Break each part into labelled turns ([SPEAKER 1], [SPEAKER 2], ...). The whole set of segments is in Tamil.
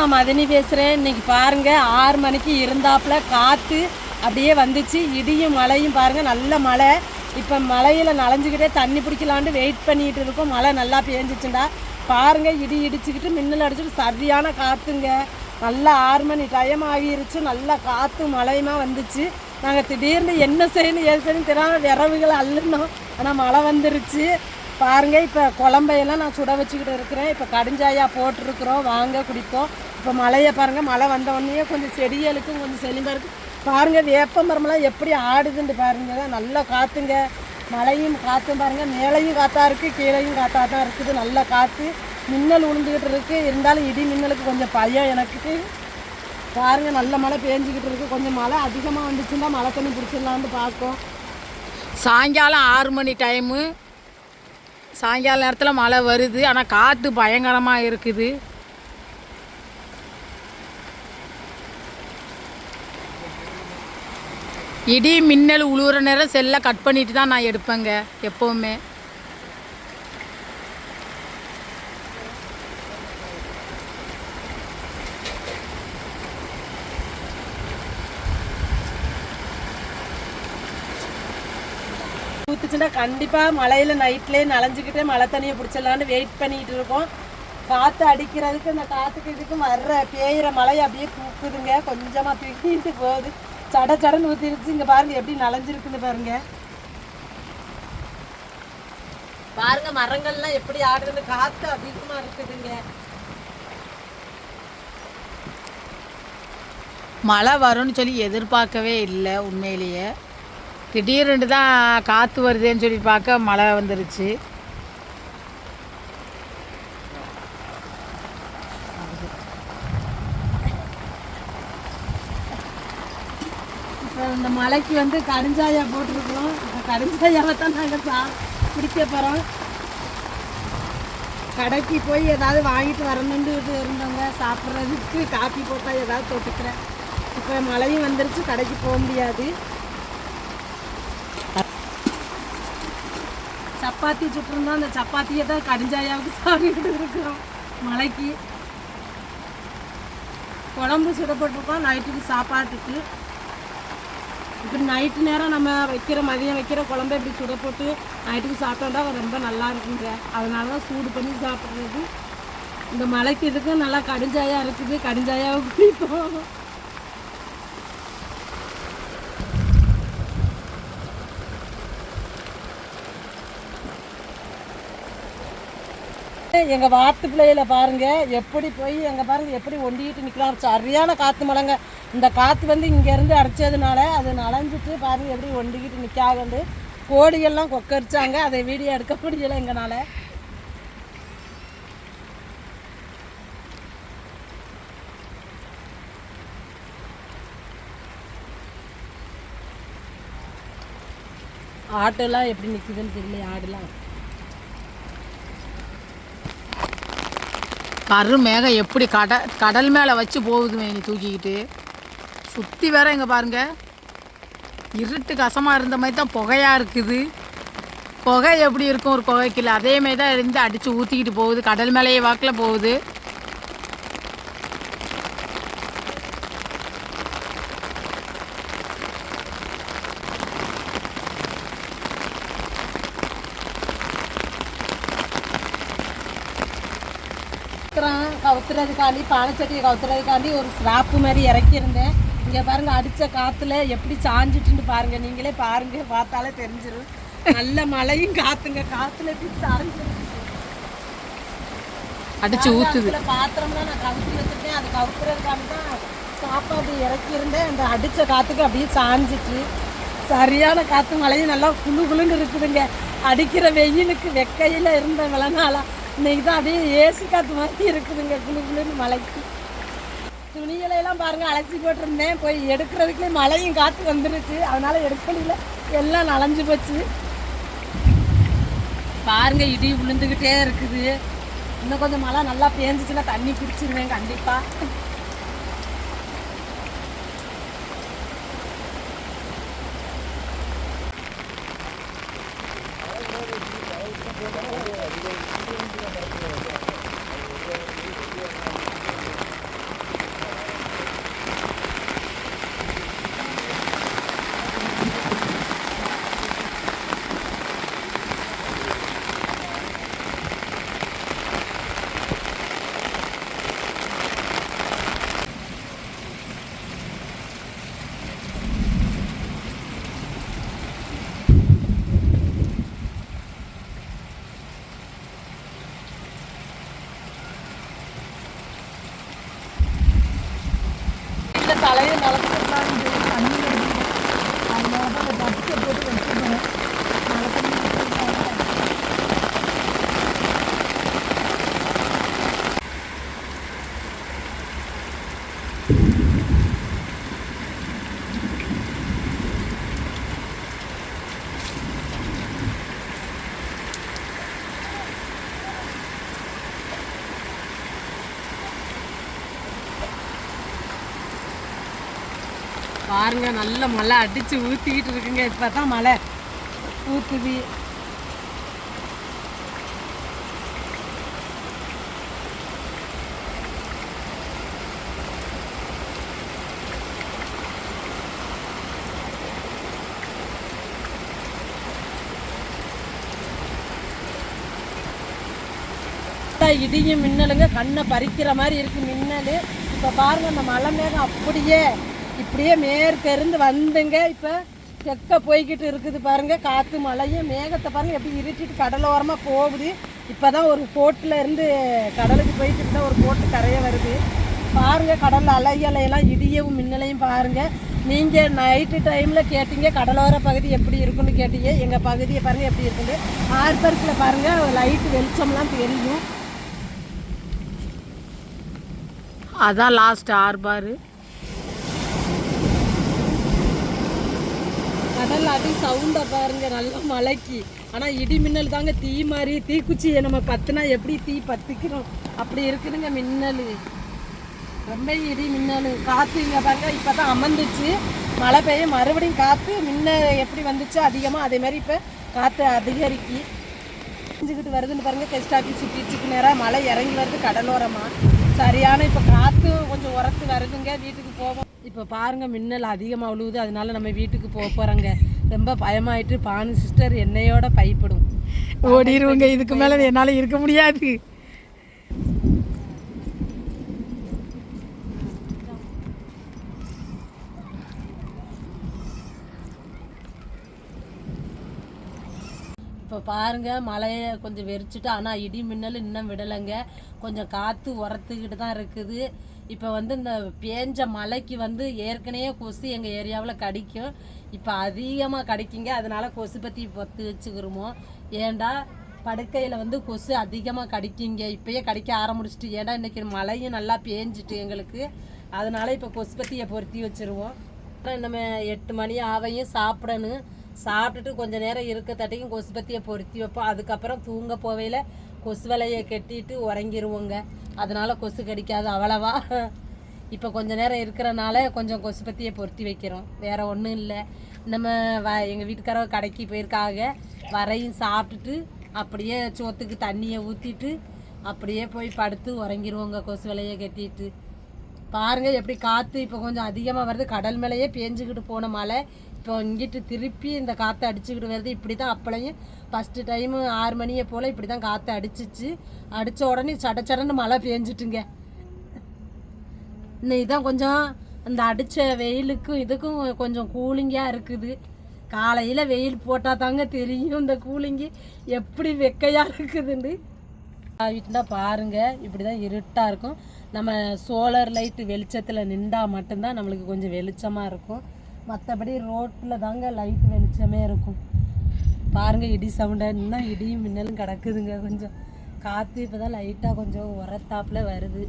[SPEAKER 1] நான் மதினி பேசுகிறேன் இன்னைக்கு பாருங்க ஆறு மணிக்கு இருந்தாப்புல காற்று அப்படியே வந்துச்சு. இடியும் மழையும் பாருங்கள் நல்ல மழை. இப்போ மழையில் நனைஞ்சுக்கிட்டே தண்ணி பிடிக்கலான்ட்டு வெயிட் பண்ணிக்கிட்டு இருக்கோம். மழை நல்லா பேஞ்சிச்சுண்டா பாருங்கள் இடி இடிச்சுக்கிட்டு மின்னல் அடிச்சுட்டு சரியான காற்றுங்க நல்லா ஆறு மணி டைம் ஆகிருச்சு. நல்லா காற்று மழையுமா வந்துச்சு. நாங்கள் திடீர்னு என்ன செய்யணும் ஏது செய்யணும் தெரியாமல் விரவுகளை அள்ளுனோம். ஆனால் மழை வந்துருச்சு. பாருங்கள் இப்போ குழம்பையெல்லாம் நான் சுட வச்சுக்கிட்டு இருக்கிறேன். இப்போ கடுஞ்சாயா போட்டிருக்கிறோம். வாங்க குடிப்போம். இப்போ மழையை பாருங்கள் மழை வந்தவொடனே கொஞ்சம் செடிகளுக்கும் கொஞ்சம் செழிப்பாக இருக்குது பாருங்கள் வேப்ப மரம்லாம் எப்படி ஆடுதுன்னு பாருங்க நல்லா காற்றுங்க மழையும் காற்றும் பாருங்கள் மேலையும் காற்றா இருக்குது கீழையும் காற்றா தான் இருக்குது. நல்ல காற்று மின்னல் விழுந்துக்கிட்டு இருக்குது இருந்தாலும் இடி மின்னலுக்கு கொஞ்சம் பயம் எனக்கு. பாருங்கள் நல்ல மழை பேஞ்சிக்கிட்டு இருக்குது கொஞ்சம் மழை அதிகமாக வந்துச்சுன்னா மழை தண்ணி பிடிச்சிடலான்னு பார்க்கும்.
[SPEAKER 2] சாயங்காலம் ஆறு மணி டைமு சாயங்கால நேரத்தில் மழை வருது. ஆனால் காற்று பயங்கரமாக இருக்குது. இடி மின்னல் உழுவுற நேரம் செல்லை கட் பண்ணிட்டு தான் நான் எடுப்பேங்க எப்போவுமே.
[SPEAKER 1] ஊத்துச்சுன்னா கண்டிப்பாக மழையில் நைட்லேயே நனைஞ்சிக்கிட்டே மழை தண்ணியை பிடிச்சிடலான்னு வெயிட் பண்ணிட்டு இருக்கோம். காற்று அடிக்கிறதுக்கு அந்த காற்றுக்கு இதுக்கும் வர்ற பேயிற மழை அப்படியே தூக்குதுங்க. கொஞ்சமாக தூக்கிட்டு போகுது. சட சடன்னு ஊற்றிருச்சு இங்கே பாருங்க எப்படி நனைஞ்சிருக்குது பாருங்க. பாருங்க மரங்கள்லாம் எப்படி ஆடுதுன்னு காற்று அதிகமாக இருக்குதுங்க.
[SPEAKER 2] மழை வரும்னு சொல்லி எதிர்பார்க்கவே இல்லை உண்மையிலேயே. திடீர்னு தான் காற்று வருதேன்னு சொல்லி பார்க்க மழை வந்துருச்சு.
[SPEAKER 1] அந்த இந்த மலைக்கு வந்து கடுஞ்சாயா போட்டிருக்கிறோம் இப்போ கடுஞ்சாயாவை தான் நாங்கள் சா குடிக்க போகிறோம் கடைக்கு போய் ஏதாவது வாங்கிட்டு வரணுன்ட்டு இருந்தவங்க சாப்பிட்றதுக்கு காப்பி போட்டால் ஏதாவது தொட்டுக்கிறேன். இப்போ மழையும் வந்துருச்சு கடைக்கு போக முடியாது. சப்பாத்தி சுட்டிருந்தோம். அந்த சப்பாத்தியை தான் கடிஞ்சாயாவுக்கு சாப்பிட்டுட்டு இருக்கிறோம் மலைக்கு. குழம்பு சுடப்பட்டிருக்கோம் நைட்டுக்கு சாப்பாட்டுக்கு. இப்படி நைட்டு நேரம் நம்ம வைக்கிற மதியம் வைக்கிற குழம்பு இப்படி சுட போட்டு நைட்டுக்கு சாப்பிட்டோம்னா ரொம்ப நல்லா இருக்குங்க. அதனால தான் சூடு பண்ணி சாப்பிட்றது. இந்த மலைக்கு இதுக்கும் நல்லா கடுஞ்சாயா இருக்குது. கடுஞ்சாயாவை குடிப்போம். எங்க வாத்து பிள்ளையில பாருங்க. எப்படி போய் எங்க பாருங்க எப்படி ஒண்டிக்கிட்டு நிக்கலாம் சரியான காத்து மழைங்க. இந்த காற்று வந்து இங்கேருந்து அடைச்சதுனால அது நனைஞ்சிட்டு பாருங்க எப்படி ஒண்டிக்கிட்டு நிற்காகண்டு கோடியெல்லாம் கொக்கரிச்சாங்க அதை வீடியோ எடுக்க முடியல எங்களால். ஆட்டோலாம் எப்படி நிற்குதுன்னு தெரியல ஆடுலாம்.
[SPEAKER 2] கரு மேகம் எப்படி கட கடல் மேலே வச்சு போகுது மேனி தூக்கிக்கிட்டு. சுற்றி வேற இங்கே பாருங்க. இருட்டு கசமாக இருந்த மாதிரி தான் புகையாக இருக்குது. புகை எப்படி இருக்கும் ஒரு புகைக்கில் அதே மாதிரி தான் இருந்து அடித்து ஊற்றிக்கிட்டு போகுது. கடல் மேலேயே வாக்கில் போகுது.
[SPEAKER 1] கவுத்துறதுக்காண்டி பானைச்சட்டியை கவுத்துறதுக்காண்டி ஒரு ஸ்லாப்பு மாதிரி இறக்கியிருந்தேன். இங்கே பாருங்க அடித்த காற்றுல எப்படி சாஞ்சிட்டுன்னு பாருங்க. நீங்களே பாருங்க பார்த்தாலே தெரிஞ்சிடும் நல்ல மழையும் காத்துங்க. காற்றுல எப்படி
[SPEAKER 2] அடித்து ஊற்றுது
[SPEAKER 1] அதுல பாத்திரம்லாம் நான் கவுத்து வச்சிருக்கேன். அது கவுத்துறதுக்காண்டி தான் சாப்பாடு இறக்கியிருந்தேன். அந்த அடித்த காற்றுக்கு அப்படியே சாஞ்சிட்டு சரியான காற்று மழையும் நல்லா குளு குளுன்னு இருக்குதுங்க. அடிக்கிற வெயிலுக்கு வெக்கையில் இருந்த விளங்காலாம் இன்னைக்கு தான் அப்படியே ஏசி காற்று மாதிரி இருக்குதுங்க குளு குளுன்னு மழைக்கு. துணிகளை எல்லாம் பாருங்க அலசி போட்டிருந்தேன். போய் எடுக்கிறதுக்குள்ளே மழையும் காற்று வந்துருச்சு. அதனால எடுக்கல எல்லாம் நனைஞ்சு போச்சு. பாருங்க இடி விழுந்துக்கிட்டே இருக்குது. இன்னும் கொஞ்சம் மழை நல்லா பேஞ்சிச்சுன்னா தண்ணி குடிச்சிருவேன் கண்டிப்பா. தலையை நலத்துக்கலாம் தண்ணி வருது அதனால தான் அந்த பட்ஸை போட்டு வச்சுக்கிறேன் மழை தண்ணி ஊத்துறதுனால. பாருங்க நல்ல மழை அடிச்சு ஊத்திக்கிட்டு இருக்குங்க. இப்பதான் மழை. ஊத்துது. இடியும் மின்னலுங்க கண்ணை பறிக்கிற மாதிரி இருக்கு மின்னல். இப்போ பாருங்க அந்த மலை மேகம் அப்படியே இப்படியே மேற்கிருந்து வந்துங்க. இப்போ தெக்க போய்கிட்டு இருக்குது பாருங்கள் காற்று மழையும் மேகத்தை பாருங்கள் எப்படி இருட்டிட்டு கடலோரமாக போகுது. இப்போ தான் ஒரு போட்டில் இருந்து கடலுக்கு போயிட்டு இருந்தால் ஒரு போட்டு கரைய வருது. பாருங்கள் கடல் அலை அலையெல்லாம் இடியவும் மின்னலையும் பாருங்க. நீங்கள் நைட்டு டைமில் கேட்டீங்க கடலோர பகுதி எப்படி இருக்குன்னு கேட்டீங்க. எங்கள் பகுதியை பாருங்கள் எப்படி இருக்குது ஆர்பர்க்கில் பாருங்கள் லைட்டு வெளிச்சம்லாம் தெரியும்.
[SPEAKER 2] அதான் லாஸ்ட் ஆர்பாரு
[SPEAKER 1] கடல் அடி சவுண்டை பாருங்க நல்லா மலைக்கு. ஆனால் இடி மின்னல் தாங்க தீ மாதிரி தீக்குச்சியை நம்ம பத்துனா எப்படி தீ பத்திக்கிறோம்? அப்படி இருக்குதுங்க மின்னல். ரொம்ப இடி மின்னல் காற்று இங்கே பாருங்க இப்போ தான் அமர்ந்துச்சு. மழை பெய்ய மறுபடியும் காற்று முன்ன எப்படி வந்துச்சு அதிகமாக அதே மாதிரி இப்போ காற்று அதிகரிக்கி. செஞ்சுக்கிட்டு வருதுன்னு பாருங்க டெஸ்ட் ஆஃபீஸ் பீச்சுக்கு நேராக மழை இறங்கி வருது கடலோரமா. சரியான இப்போ காற்று கொஞ்சம் உரத்து வருதுங்க வீட்டுக்கு போவோம். இப்போ பாருங்கள் மின்னல் அதிகமாக விழுவுது அதனால நம்ம வீட்டுக்கு போக போகிறோங்க ரொம்ப பயமாயிட்டு பானு சிஸ்டர் என்னையோட பயப்படும்.
[SPEAKER 2] ஓடிடுவோங்க இதுக்கு மேலே என்னால் இருக்க முடியாது.
[SPEAKER 1] இப்போ பாருங்க மழையை கொஞ்சம் வெறிச்சிட்டு ஆனால் இடி மின்னல் இன்னும் விடலைங்க. கொஞ்சம் காற்று உரத்துக்கிட்டு தான் இருக்குது. இப்போ வந்து இந்த பேஞ்ச மழைக்கு வந்து ஏற்கனவே கொசு எங்கள் ஏரியாவில் கடிக்கும். இப்போ அதிகமாக கடிக்குங்க. அதனால கொசு பற்றி பொத்து வச்சுக்கிறோமோ ஏன்டா படுக்கையில் வந்து கொசு அதிகமாக கடிக்குங்க. இப்பயே கடிக்க ஆரம்பிச்சிட்டு ஏன்டா இன்றைக்கி மழையும் நல்லா பேஞ்சிட்டு எங்களுக்கு. அதனால இப்போ கொசு பற்றியை பொருத்தி வச்சுருவோம். அப்புறம் நம்ம எட்டு மணி ஆவையும் சாப்பிடணும். சாப்பிட்டுட்டு கொஞ்ச நேரம் இருக்க தட்டையும் கொசு பத்தியை பொருத்தி வைப்போம். அதுக்கப்புறம் தூங்க போவையில் கொசு வலையை கட்டிட்டு உறங்கிருவோங்க. அதனால் கொசு கடிக்காது அவ்வளவா. இப்போ கொஞ்ச நேரம் இருக்கிறனால கொஞ்சம் கொசு பற்றியை பொருத்தி வைக்கிறோம். வேறு ஒன்றும் இல்லை. நம்ம வ எங்கள் வீட்டுக்காரவ கடைக்கு போயிருக்காங்க. வரையும் சாப்பிட்டுட்டு அப்படியே சோத்துக்கு தண்ணியை ஊற்றிட்டு அப்படியே போய் படுத்து உறங்கிருவோங்க கொசு வலையை கட்டிட்டு. பாருங்கள் எப்படி காற்று இப்போ கொஞ்சம் அதிகமாக வருது. கடல் மேலேயே பேஞ்சுக்கிட்டு போன மழை. இப்போ இங்கிட்டு திருப்பி இந்த காற்று அடிச்சுக்கிட்டு வருது. இப்படி தான் அப்பளையும் ஃபஸ்ட்டு டைமு ஆறு மணியை போல் இப்படி தான் காற்று அடிச்சிச்சு. அடித்த உடனே சட சடன்னு மழை பேஞ்சிட்டுங்க. இன்னும் இதான் கொஞ்சம் அந்த அடித்த வெயிலுக்கும் இதுக்கும் கொஞ்சம் கூலிங்காக இருக்குது. காலையில் வெயில் போட்டால் தாங்க தெரியும் இந்த கூலிங்கு. எப்படி வெக்கையாக இருக்குதுன்னு. வீட்டுனா பாருங்க. இப்படி தான் இருட்டாக இருக்கும். நம்ம சோலார் லைட்டு வெளிச்சத்தில் நின்றா மட்டும்தான் நம்மளுக்கு கொஞ்சம் வெளிச்சமாக இருக்கும். மற்றபடி ரோட்டில் தாங்க லைட் வெளிச்சமே இருக்கும். பாருங்க இடி சவுண்டை இன்னும் இடியும் மின்னலும் கிடக்குதுங்க கொஞ்சம். காற்று இப்போ தான் லைட்டாக கொஞ்சம் உரத்தாப்புல வருது.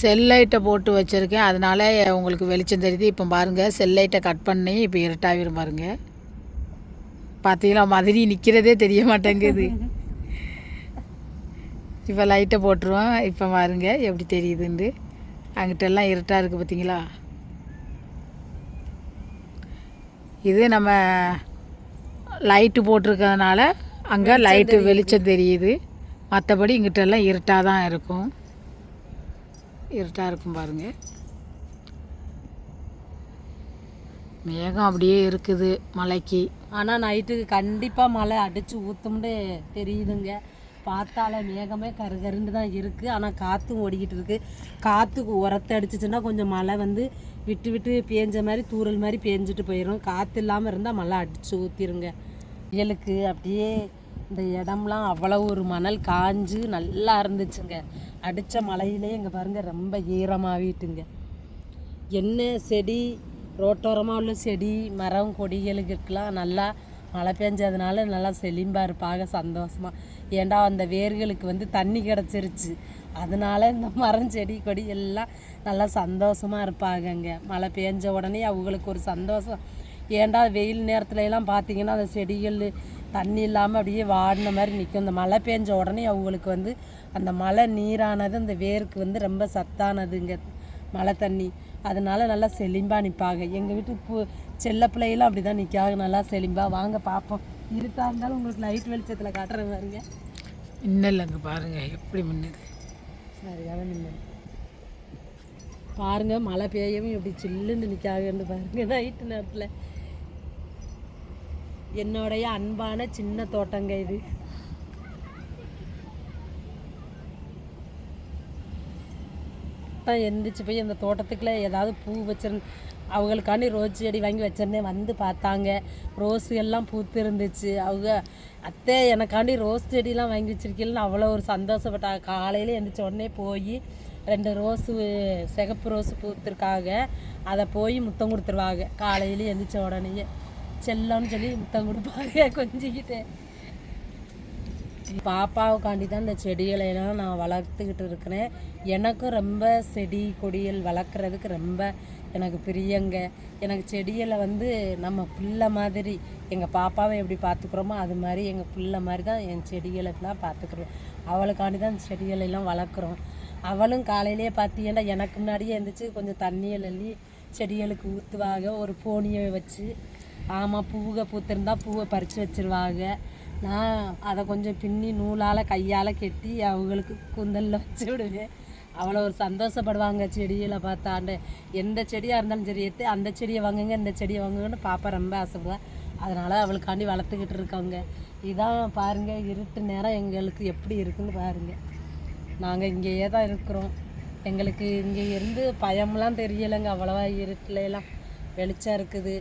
[SPEAKER 2] செல் லைட்டை போட்டு வச்சுருக்கேன். அதனால உங்களுக்கு வெளிச்சம் தெரியுது. இப்போ பாருங்கள் செல் லைட்டை கட் பண்ணி இப்போ இருட்டாகிரும் பாருங்க. பார்த்தீங்களா மதுரை நிற்கிறதே தெரிய மாட்டேங்குது. இப்போ லைட்டை போட்டுருவோம். இப்போ பாருங்க எப்படி தெரியுதுண்டு அங்கிட்டெல்லாம் இருட்டாக இருக்குது பார்த்தீங்களா இது நம்ம லைட்டு போட்டிருக்கிறதுனால அங்கே லைட்டு வெளிச்சம் தெரியுது. மற்றபடி இங்கிட்டெல்லாம் இருட்டாக தான் இருக்கும். இருட்டாக இருக்கும் பாருங்க. மேகம் அப்படியே இருக்குது மலைக்கு.
[SPEAKER 1] ஆனால் நைட்டுக்கு கண்டிப்பாக மழை அடித்து ஊற்றும்னு தெரியுதுங்க. பார்த்தால மேகமே கருகருன்னு தான் இருக்குது ஆனால் காற்றும் ஓடிக்கிட்டு இருக்குது காற்றுக்கு உரத்தை அடிச்சிச்சுன்னா கொஞ்சம் மழை வந்து விட்டு விட்டு பேஞ்ச மாதிரி தூறல் மாதிரி பேஞ்சிட்டு போயிடும் காற்று இல்லாமல் இருந்தால் மழை அடித்து ஊற்றிருங்க இயலுக்கு அப்படியே இந்த இடம்லாம் அவ்வளோ ஒரு மணல் காஞ்சு நல்லா இருந்துச்சுங்க. அடித்த மழையிலே இங்கே பாருங்கள் ரொம்ப ஈரமாகிட்டுங்க என்ன செடி ரோட்டோரமாக உள்ள செடி மரம் கொடிகளுக்கெல்லாம் நல்லா மழை பெஞ்சதுனால நல்லா செழிம்பாக இருப்பாங்க சந்தோஷமாக ஏண்டா அந்த வேர்களுக்கு வந்து தண்ணி கிடச்சிருச்சு? அதனால இந்த மரம் செடி கொடி எல்லாம் நல்லா சந்தோஷமாக இருப்பாங்கங்க. மழை பெஞ்ச உடனே அவங்களுக்கு ஒரு சந்தோஷம். ஏண்டா வெயில் நேரத்துல எல்லாம் பார்த்தீங்கன்னா அந்த செடிகள் தண்ணி இல்லாமல் அப்படியே வாடின மாதிரி நிற்கும் இந்த மழை பெஞ்ச உடனே அவங்களுக்கு வந்து அந்த மழை நீரானது அந்த வேருக்கு வந்து ரொம்ப சத்தானதுங்க மழை தண்ணி. அதனால நல்லா செழிம்பாக நிற்பாங்க எங்கள் வீட்டு பூ செல்ல பிள்ளைகளும் அப்படி தான் நிற்காங்க நல்லா செழிம்பாக வாங்க பார்ப்போம் இருட்டாக இருந்தாலும் உங்களுக்கு லைட் வெளிச்சத்தில் காட்டுறது பாருங்க
[SPEAKER 2] இன்னும் இல்லைங்க பாருங்கள் எப்படி மின்னுது
[SPEAKER 1] சரியான மின்னல். பாருங்க மழை பெய்யவும் எப்படி சில்லுன்னு நிற்காங்கன்னு பாருங்க நைட்டு நேரத்தில். என்னுடைய அன்பான சின்ன தோட்டங்க இது. தான் எந்திரிச்சு போய் அந்த தோட்டத்துக்குள்ள ஏதாவது பூ வச்சிருந் அவங்களுக்காண்டி ரோஸ் செடி வாங்கி வச்சிருந்தேன் வந்து பார்த்தாங்க. ரோஸ் எல்லாம் பூத்து இருந்துச்சு அவங்க அத்தை எனக்காண்டி ரோஸ் செடிலாம் வாங்கி வச்சிருக்கீங்கன்னு அவ்வளோ ஒரு சந்தோஷப்பட்டாங்க. காலையில் எழுந்திரிச்ச உடனே போய் ரெண்டு ரோஸு சிகப்பு ரோஸ் பூத்துருக்காங்க. அதை போய் முத்தம் கொடுத்துருவாங்க. காலையில் எழுந்திரிச்ச உடனேயே. செல்லம்னு சொல்லி முத்தம் கொடுப்பாங்க கொஞ்சிக்கிட்டு. பாப்பாவுக்காண்டி தான் இந்த செடிகளை எல்லாம் நான் வளர்த்துக்கிட்டு இருக்கிறேன். எனக்கும் ரொம்ப செடி கொடிகள் வளர்க்குறதுக்கு ரொம்ப எனக்கு பிரியங்க. எனக்கு செடிகளை வந்து நம்ம பிள்ளை மாதிரி எங்கள் பாப்பாவை எப்படி பார்த்துக்குறோமோ அது மாதிரி எங்கள் பிள்ளை மாதிரி தான் என் செடிகளுக்கெல்லாம் பார்த்துக்குறோம் அவளுக்காண்டி தான் செடிகளெல்லாம் வளர்க்குறோம். அவளும் காலையிலேயே பார்த்தீங்கன்னா எனக்கு முன்னாடியே எழுந்திரிச்சு கொஞ்சம் தண்ணியை அள்ளி செடிகளுக்கு ஊற்றுவாங்க ஒரு போனியை வச்சு ஆமாம் பூவை பூத்திருந்தா பூவை பறித்து வச்சிருவாங்க. நான் அதை கொஞ்சம் பின்னி நூலால் கையால் கெட்டி அவங்களுக்கு கூந்தலில் வச்சு விடுவேன். அவ்வளோ ஒரு சந்தோஷப்படுவாங்க செடியில் பார்த்தாண்டு எந்த செடியாக இருந்தாலும் சரி எடுத்து அந்த செடியை வாங்குங்க இந்த செடியை வாங்குங்கன்னு பாப்பா ரொம்ப ஆசைப்படுவேன் அதனால் அவளுக்காண்டி வளர்த்துக்கிட்டு இருக்காங்க இதான் பாருங்கள் இருட்டு நேரம் எங்களுக்கு எப்படி இருக்குன்னு பாருங்கள் நாங்கள் இங்கேயே தான் இருக்கிறோம். எங்களுக்கு இங்கே இருந்து பயம்லாம் தெரியலைங்க அவ்வளோவா இருட்டிலலாம் வெளிச்சம் இருக்குது.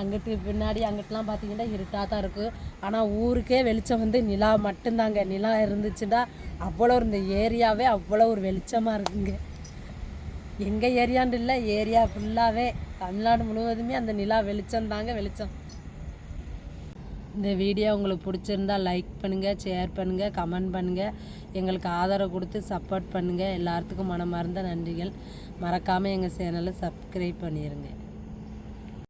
[SPEAKER 1] அங்கிட்டு பின்னாடி அங்கிட்டலாம் பார்த்தீங்கன்னா இருட்டாக தான் இருக்கும் ஆனால் ஊருக்கே வெளிச்சம் வந்து நிலா மட்டும்தாங்க. நிலா இருந்துச்சுன்னா அவ்வளோ இந்த ஏரியாவே அவ்வளோ ஒரு வெளிச்சமாக இருக்குங்க. எங்கள் ஏரியான்னு இல்லை ஏரியா ஃபுல்லாகவே தமிழ்நாடு முழுவதுமே அந்த நிலா வெளிச்சம் தாங்க வெளிச்சம். இந்த வீடியோ உங்களுக்கு பிடிச்சிருந்தா லைக் பண்ணுங்கள் ஷேர் பண்ணுங்கள் கமெண்ட் பண்ணுங்கள் எங்களுக்கு ஆதரவு கொடுத்து சப்போர்ட் பண்ணுங்கள் எல்லாத்துக்கும் மனமார்ந்த நன்றிகள். மறக்காமல் எங்கள் சேனலை சப்ஸ்கிரைப் பண்ணிடுங்க